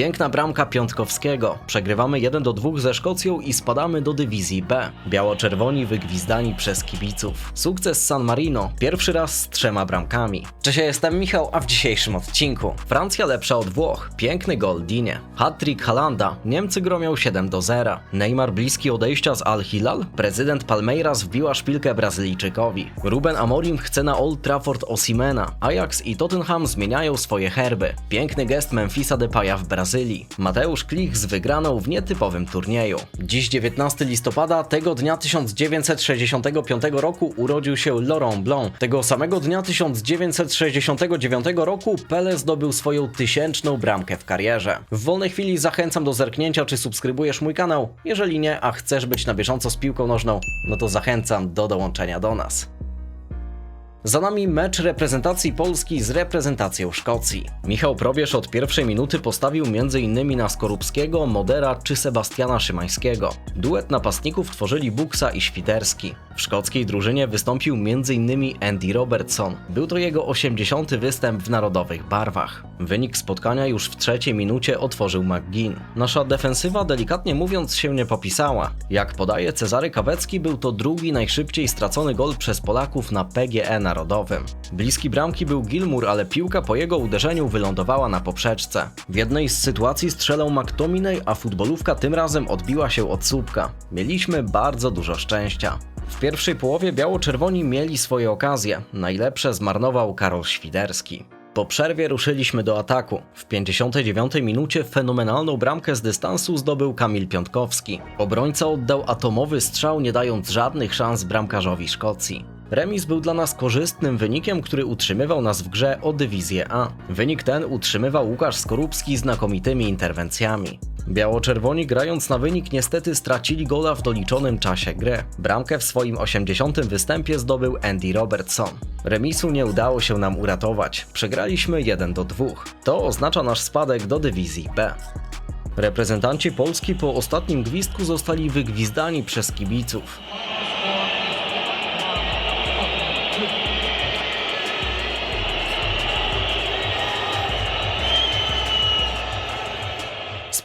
Piękna bramka Piątkowskiego. Przegrywamy 1 do 2 ze Szkocją i spadamy do dywizji B. Biało-czerwoni wygwizdani przez kibiców. Sukces San Marino. Pierwszy raz z trzema bramkami. Cześć, ja jestem Michał, a w dzisiejszym odcinku Francja lepsza od Włoch. Piękny gol Dinie. Hat-trick Halanda. Niemcy gromią 7 do 0. Neymar bliski odejścia z Al-Hilal. Prezydent Palmeiras wbiła szpilkę Brazylijczykowi. Ruben Amorim chce na Old Trafford Osimena. Ajax i Tottenham zmieniają swoje herby. Piękny gest Memphisa Depaya w Brazylii. Mateusz Klich z wygraną w nietypowym turnieju. Dziś 19 listopada, tego dnia 1965 roku urodził się Laurent Blanc. Tego samego dnia 1969 roku Pele zdobył swoją tysięczną bramkę w karierze. W wolnej chwili zachęcam do zerknięcia, czy subskrybujesz mój kanał. Jeżeli nie, a chcesz być na bieżąco z piłką nożną, no to zachęcam do dołączenia do nas. Za nami mecz reprezentacji Polski z reprezentacją Szkocji. Michał Probierz od pierwszej minuty postawił m.in. na Skorupskiego, Modera czy Sebastiana Szymańskiego. Duet napastników tworzyli Buksa i Świderski. W szkockiej drużynie wystąpił m.in. Andy Robertson. Był to jego 80. występ w narodowych barwach. Wynik spotkania już w trzeciej minucie otworzył McGinn. Nasza defensywa delikatnie mówiąc się nie popisała. Jak podaje Cezary Kawecki, był to drugi najszybciej stracony gol przez Polaków na PGE Narodowym. Bliski bramki był Gilmour, ale piłka po jego uderzeniu wylądowała na poprzeczce. W jednej z sytuacji strzelał McTominay, a futbolówka tym razem odbiła się od słupka. Mieliśmy bardzo dużo szczęścia. W pierwszej połowie biało-czerwoni mieli swoje okazje. Najlepsze zmarnował Karol Świderski. Po przerwie ruszyliśmy do ataku. W 59 minucie fenomenalną bramkę z dystansu zdobył Kamil Piątkowski. Obrońca oddał atomowy strzał, nie dając żadnych szans bramkarzowi Szkocji. Remis był dla nas korzystnym wynikiem, który utrzymywał nas w grze o dywizję A. Wynik ten utrzymywał Łukasz Skorupski znakomitymi interwencjami. Biało-czerwoni grając na wynik niestety stracili gola w doliczonym czasie gry. Bramkę w swoim 80. występie zdobył Andy Robertson. Remisu nie udało się nam uratować. Przegraliśmy 1 do 2. To oznacza nasz spadek do dywizji B. Reprezentanci Polski po ostatnim gwizdku zostali wygwizdani przez kibiców.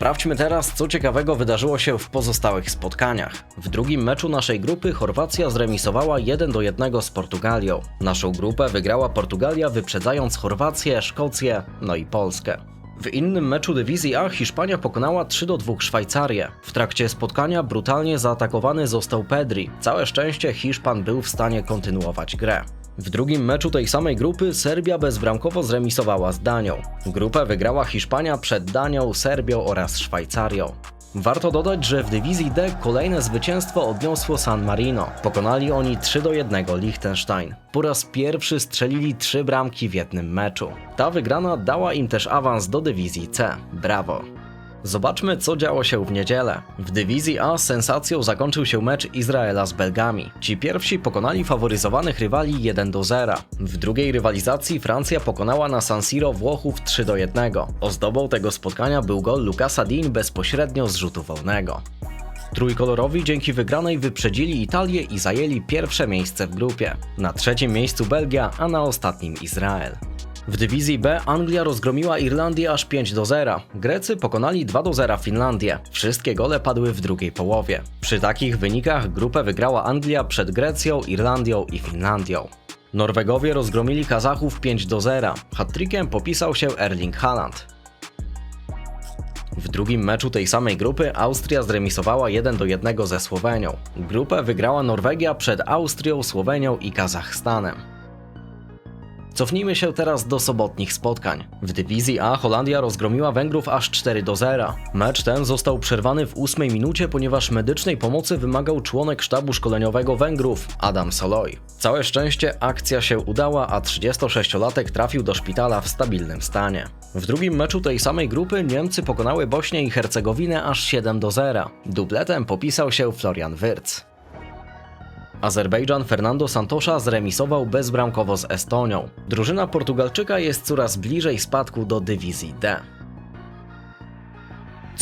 Sprawdźmy teraz, co ciekawego wydarzyło się w pozostałych spotkaniach. W drugim meczu naszej grupy Chorwacja zremisowała 1 do 1 z Portugalią. Naszą grupę wygrała Portugalia, wyprzedzając Chorwację, Szkocję, no i Polskę. W innym meczu dywizji A Hiszpania pokonała 3 do 2 Szwajcarię. W trakcie spotkania brutalnie zaatakowany został Pedri. Całe szczęście Hiszpan był w stanie kontynuować grę. W drugim meczu tej samej grupy Serbia bezbramkowo zremisowała z Danią. Grupę wygrała Hiszpania przed Danią, Serbią oraz Szwajcarią. Warto dodać, że w dywizji D kolejne zwycięstwo odniosło San Marino. Pokonali oni 3 do 1 Liechtenstein. Po raz pierwszy strzelili trzy bramki w jednym meczu. Ta wygrana dała im też awans do dywizji C. Brawo! Zobaczmy, co działo się w niedzielę. W dywizji A sensacją zakończył się mecz Izraela z Belgami. Ci pierwsi pokonali faworyzowanych rywali 1 do 0. W drugiej rywalizacji Francja pokonała na San Siro Włochów 3 do 1. Ozdobą tego spotkania był gol Lucasa Dean bezpośrednio z rzutu wolnego. Trójkolorowi dzięki wygranej wyprzedzili Italię i zajęli pierwsze miejsce w grupie. Na trzecim miejscu Belgia, a na ostatnim Izrael. W dywizji B Anglia rozgromiła Irlandię aż 5 do 0. Grecy pokonali 2 do 0 Finlandię. Wszystkie gole padły w drugiej połowie. Przy takich wynikach grupę wygrała Anglia przed Grecją, Irlandią i Finlandią. Norwegowie rozgromili Kazachów 5 do 0. Hattrickiem popisał się Erling Haaland. W drugim meczu tej samej grupy Austria zremisowała 1 do 1 ze Słowenią. Grupę wygrała Norwegia przed Austrią, Słowenią i Kazachstanem. Cofnijmy się teraz do sobotnich spotkań. W dywizji A Holandia rozgromiła Węgrów aż 4 do 0. Mecz ten został przerwany w ósmej minucie, ponieważ medycznej pomocy wymagał członek sztabu szkoleniowego Węgrów, Adam Soloj. Całe szczęście akcja się udała, a 36-latek trafił do szpitala w stabilnym stanie. W drugim meczu tej samej grupy Niemcy pokonały Bośnię i Hercegowinę aż 7 do 0. Dubletem popisał się Florian Wirtz. Azerbejdżan Fernando Santosza zremisował bezbramkowo z Estonią. Drużyna Portugalczyka jest coraz bliżej spadku do dywizji D.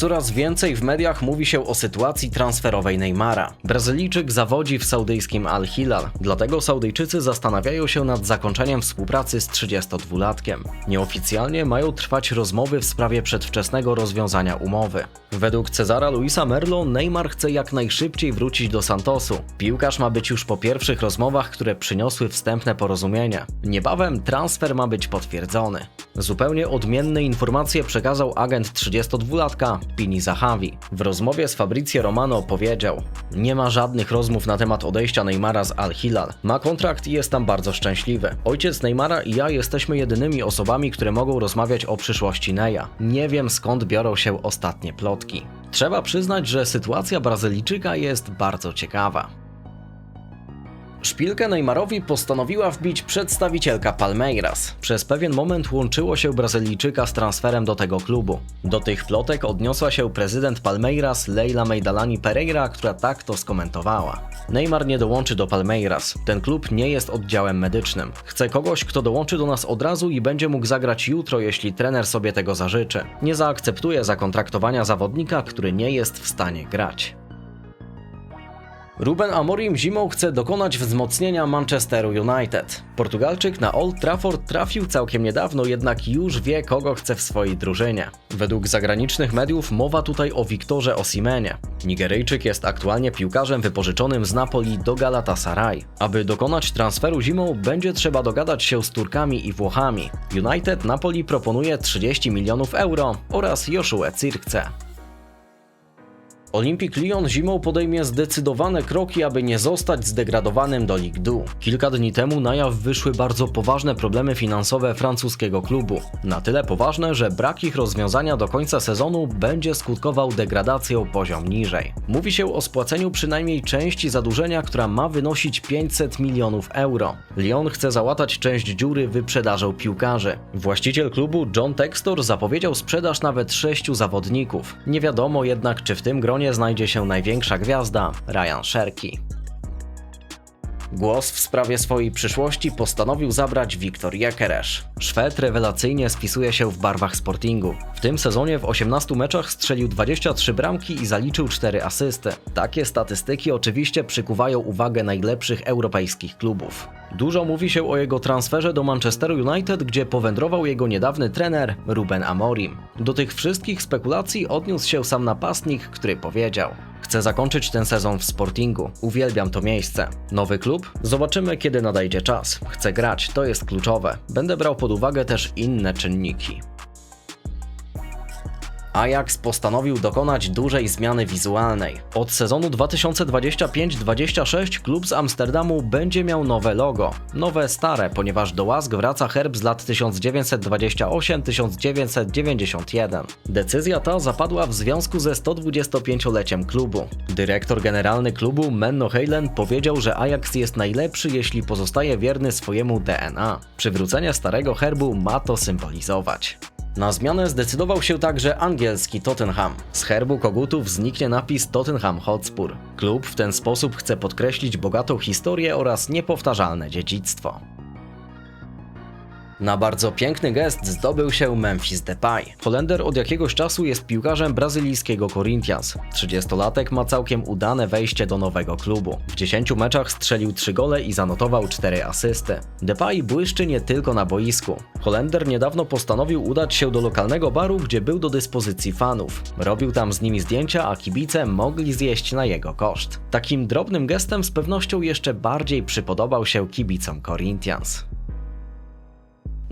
Coraz więcej w mediach mówi się o sytuacji transferowej Neymara. Brazylijczyk zawodzi w saudyjskim Al Hilal, dlatego Saudyjczycy zastanawiają się nad zakończeniem współpracy z 32-latkiem. Nieoficjalnie mają trwać rozmowy w sprawie przedwczesnego rozwiązania umowy. Według Cezara Luisa Merlo Neymar chce jak najszybciej wrócić do Santosu. Piłkarz ma być już po pierwszych rozmowach, które przyniosły wstępne porozumienie. Niebawem transfer ma być potwierdzony. Zupełnie odmienne informacje przekazał agent 32-latka Pini Zahavi. W rozmowie z Fabrizio Romano powiedział: Nie ma żadnych rozmów na temat odejścia Neymara z Al Hilal. Ma kontrakt i jest tam bardzo szczęśliwy. Ojciec Neymara i ja jesteśmy jedynymi osobami, które mogą rozmawiać o przyszłości Neya. Nie wiem skąd biorą się ostatnie plotki. Trzeba przyznać, że sytuacja Brazylijczyka jest bardzo ciekawa. Szpilkę Neymarowi postanowiła wbić przedstawicielka Palmeiras. Przez pewien moment łączyło się Brazylijczyka z transferem do tego klubu. Do tych plotek odniosła się prezydent Palmeiras Leila Meidalani Pereira, która tak to skomentowała. Neymar nie dołączy do Palmeiras. Ten klub nie jest oddziałem medycznym. Chcę kogoś, kto dołączy do nas od razu i będzie mógł zagrać jutro, jeśli trener sobie tego zażyczy. Nie zaakceptuję zakontraktowania zawodnika, który nie jest w stanie grać. Ruben Amorim zimą chce dokonać wzmocnienia Manchesteru United. Portugalczyk na Old Trafford trafił całkiem niedawno, jednak już wie, kogo chce w swojej drużynie. Według zagranicznych mediów mowa tutaj o Wiktorze Osimenie. Nigeryjczyk jest aktualnie piłkarzem wypożyczonym z Napoli do Galatasaray. Aby dokonać transferu zimą, będzie trzeba dogadać się z Turkami i Włochami. United Napoli proponuje 30 milionów euro oraz Joshua Cirkce. Olympic Lyon zimą podejmie zdecydowane kroki, aby nie zostać zdegradowanym do Ligue 2. Kilka dni temu na jaw wyszły bardzo poważne problemy finansowe francuskiego klubu. Na tyle poważne, że brak ich rozwiązania do końca sezonu będzie skutkował degradacją poziom niżej. Mówi się o spłaceniu przynajmniej części zadłużenia, która ma wynosić 500 milionów euro. Lyon chce załatać część dziury wyprzedażą piłkarzy. Właściciel klubu John Textor zapowiedział sprzedaż nawet sześciu zawodników. Nie wiadomo jednak, czy w tym gronie znajdzie się największa gwiazda Ryan Sherki. Głos w sprawie swojej przyszłości postanowił zabrać Wiktor Jekeresz. Szwed rewelacyjnie spisuje się w barwach Sportingu. W tym sezonie w 18 meczach strzelił 23 bramki i zaliczył 4 asysty. Takie statystyki oczywiście przykuwają uwagę najlepszych europejskich klubów. Dużo mówi się o jego transferze do Manchesteru United, gdzie powędrował jego niedawny trener Ruben Amorim. Do tych wszystkich spekulacji odniósł się sam napastnik, który powiedział: Chcę zakończyć ten sezon w Sportingu. Uwielbiam to miejsce. Nowy klub? Zobaczymy, kiedy nadejdzie czas. Chcę grać, to jest kluczowe. Będę brał pod uwagę też inne czynniki. Ajax postanowił dokonać dużej zmiany wizualnej. Od sezonu 2025-26 klub z Amsterdamu będzie miał nowe logo. Nowe stare, ponieważ do łask wraca herb z lat 1928-1991. Decyzja ta zapadła w związku ze 125-leciem klubu. Dyrektor generalny klubu Menno Heilen powiedział, że Ajax jest najlepszy, jeśli pozostaje wierny swojemu DNA. Przywrócenie starego herbu ma to symbolizować. Na zmianę zdecydował się także angielski Tottenham. Z herbu kogutów zniknie napis Tottenham Hotspur. Klub w ten sposób chce podkreślić bogatą historię oraz niepowtarzalne dziedzictwo. Na bardzo piękny gest zdobył się Memphis Depay. Holender od jakiegoś czasu jest piłkarzem brazylijskiego Corinthians. 30-latek ma całkiem udane wejście do nowego klubu. W 10 meczach strzelił 3 gole i zanotował 4 asysty. Depay błyszczy nie tylko na boisku. Holender niedawno postanowił udać się do lokalnego baru, gdzie był do dyspozycji fanów. Robił tam z nimi zdjęcia, a kibice mogli zjeść na jego koszt. Takim drobnym gestem z pewnością jeszcze bardziej przypodobał się kibicom Corinthians.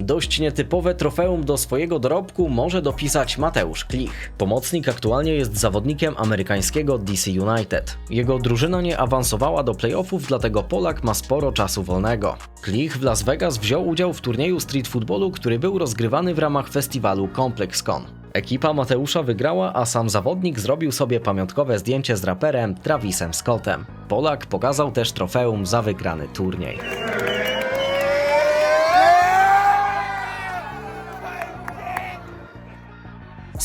Dość nietypowe trofeum do swojego dorobku może dopisać Mateusz Klich. Pomocnik aktualnie jest zawodnikiem amerykańskiego DC United. Jego drużyna nie awansowała do playoffów, dlatego Polak ma sporo czasu wolnego. Klich w Las Vegas wziął udział w turnieju street footballu, który był rozgrywany w ramach festiwalu ComplexCon. Ekipa Mateusza wygrała, a sam zawodnik zrobił sobie pamiątkowe zdjęcie z raperem Travisem Scottem. Polak pokazał też trofeum za wygrany turniej.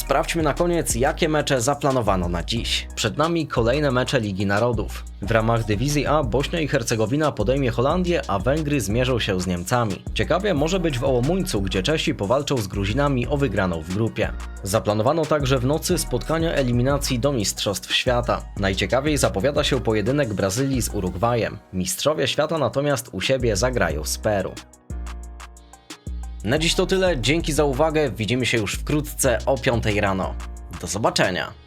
Sprawdźmy na koniec, jakie mecze zaplanowano na dziś. Przed nami kolejne mecze Ligi Narodów. W ramach dywizji A Bośnia i Hercegowina podejmie Holandię, a Węgry zmierzą się z Niemcami. Ciekawie może być w Ołomuńcu, gdzie Czesi powalczą z Gruzinami o wygraną w grupie. Zaplanowano także w nocy spotkania eliminacji do Mistrzostw Świata. Najciekawiej zapowiada się pojedynek Brazylii z Urugwajem. Mistrzowie świata natomiast u siebie zagrają z Peru. Na dziś to tyle, dzięki za uwagę, widzimy się już wkrótce o 5 rano. Do zobaczenia!